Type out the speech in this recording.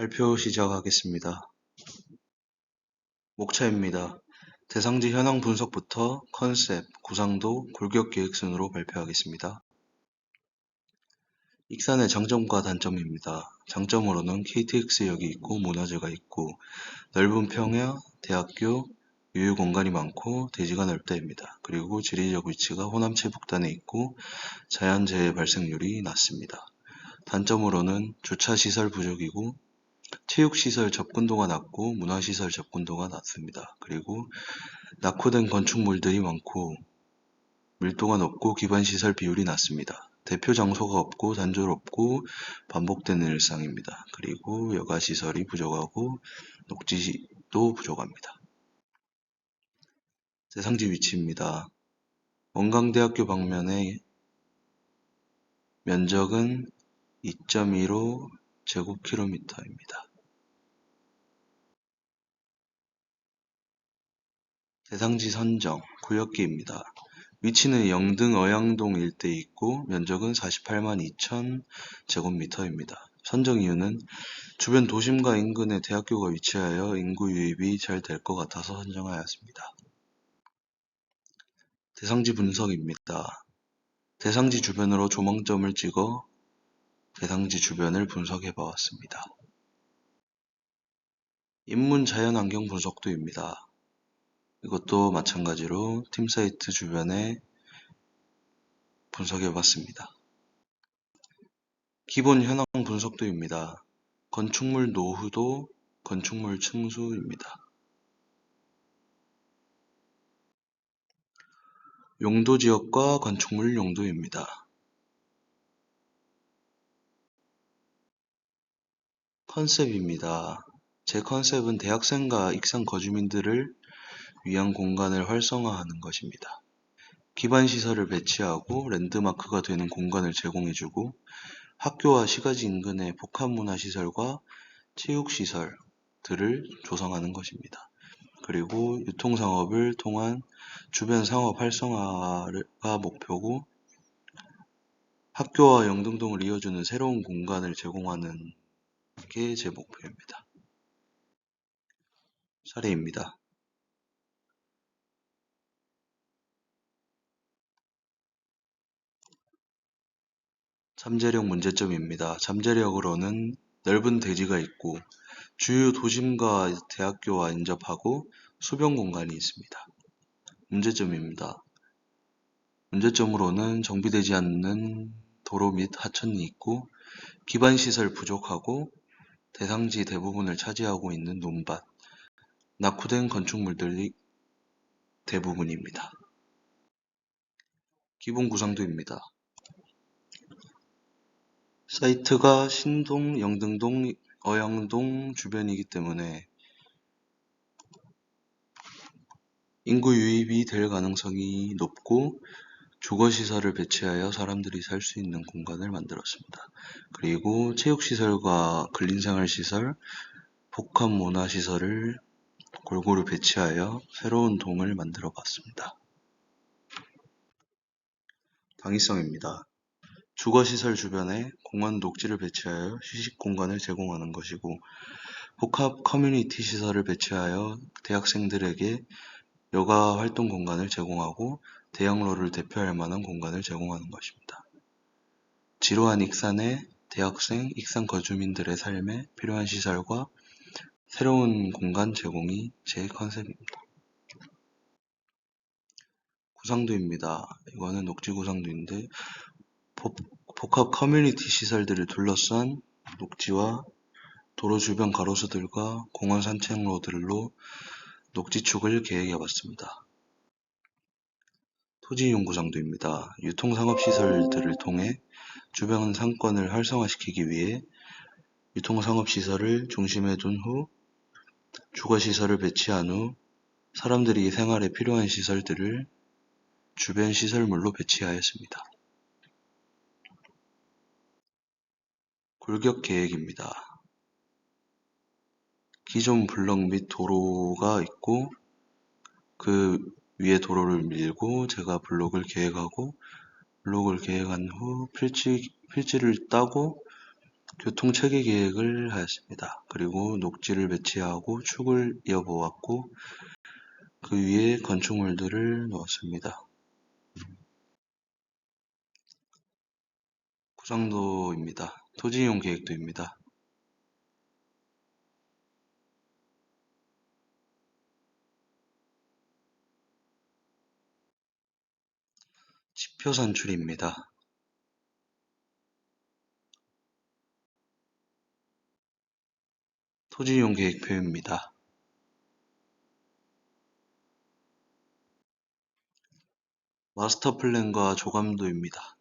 발표 시작하겠습니다. 목차입니다. 대상지 현황 분석부터 컨셉, 구상도, 골격 계획 순으로 발표하겠습니다. 익산의 장점과 단점입니다. 장점으로는 KTX역이 있고 문화재가 있고 넓은 평야, 대학교, 유휴 공간이 많고 대지가 넓다입니다. 그리고 지리적 위치가 호남 최북단에 있고 자연재해 발생률이 낮습니다. 단점으로는 주차시설 부족이고 체육시설 접근도가 낮고 문화시설 접근도가 낮습니다. 그리고 낙후된 건축물들이 많고 밀도가 높고 기반시설 비율이 낮습니다. 대표 장소가 없고 단조롭고 반복되는 일상입니다. 그리고 여가시설이 부족하고 녹지도 부족합니다. 대상지 위치입니다. 원광대학교 방면의 면적은 2.15 제곱킬로미터입니다. 대상지 선정, 구역기입니다. 위치는 영등 어양동 일대에 있고 면적은 48만 2천 제곱미터입니다. 선정 이유는 주변 도심과 인근에 대학교가 위치하여 인구 유입이 잘 될 것 같아서 선정하였습니다. 대상지 분석입니다. 대상지 주변으로 조망점을 찍어 대상지 주변을 분석해 보았습니다. 인문 자연 환경 분석도입니다. 이것도 마찬가지로 팀 사이트 주변에 분석해 봤습니다. 기본 현황 분석도입니다. 건축물 노후도, 건축물 층수입니다. 용도 지역과 건축물 용도입니다. 컨셉입니다. 제 컨셉은 대학생과 익산 거주민들을 위한 공간을 활성화하는 것입니다. 기반 시설을 배치하고 랜드마크가 되는 공간을 제공해주고 학교와 시가지 인근의 복합문화시설과 체육시설들을 조성하는 것입니다. 그리고 유통상업을 통한 주변 상업 활성화가 목표고 학교와 영등동을 이어주는 새로운 공간을 제공하는 게 제 목표입니다. 사례입니다. 잠재력 문제점입니다. 잠재력으로는 넓은 대지가 있고 주요 도심과 대학교와 인접하고 수변 공간이 있습니다. 문제점입니다. 문제점으로는 정비되지 않는 도로 및 하천이 있고 기반 시설 부족하고 대상지 대부분을 차지하고 있는 논밭, 낙후된 건축물들이 대부분입니다. 기본 구상도입니다. 사이트가 신동, 영등동, 어양동 주변이기 때문에 인구 유입이 될 가능성이 높고 주거시설을 배치하여 사람들이 살 수 있는 공간을 만들었습니다. 그리고 체육시설과 근린생활시설, 복합문화시설을 골고루 배치하여 새로운 동을 만들어 봤습니다. 당위성입니다. 주거시설 주변에 공원 녹지를 배치하여 휴식 공간을 제공하는 것이고 복합 커뮤니티 시설을 배치하여 대학생들에게 여가 활동 공간을 제공하고 대학로를 대표할 만한 공간을 제공하는 것입니다. 지루한 익산의 대학생, 익산 거주민들의 삶에 필요한 시설과 새로운 공간 제공이 제 컨셉입니다. 구상도입니다. 이거는 녹지 구상도인데 복합 커뮤니티 시설들을 둘러싼 녹지와 도로 주변 가로수들과 공원 산책로들로 녹지축을 계획해봤습니다. 토지 이용 구상도입니다. 유통상업시설들을 통해 주변 상권을 활성화시키기 위해 유통상업시설을 중심에 둔 후 주거시설을 배치한 후 사람들이 생활에 필요한 시설들을 주변 시설물로 배치하였습니다. 골격 계획입니다. 기존 블럭 및 도로가 있고 그 위에 도로를 밀고 제가 블록을 계획하고 블록을 계획한 후 필지, 필지를 따고 교통 체계 계획을 하였습니다. 그리고 녹지를 배치하고 축을 이어보았고 그 위에 건축물들을 넣었습니다. 구상도입니다. 토지이용 계획도입니다. 지표 산출입니다. 토지이용 계획표입니다. 마스터 플랜과 조감도입니다.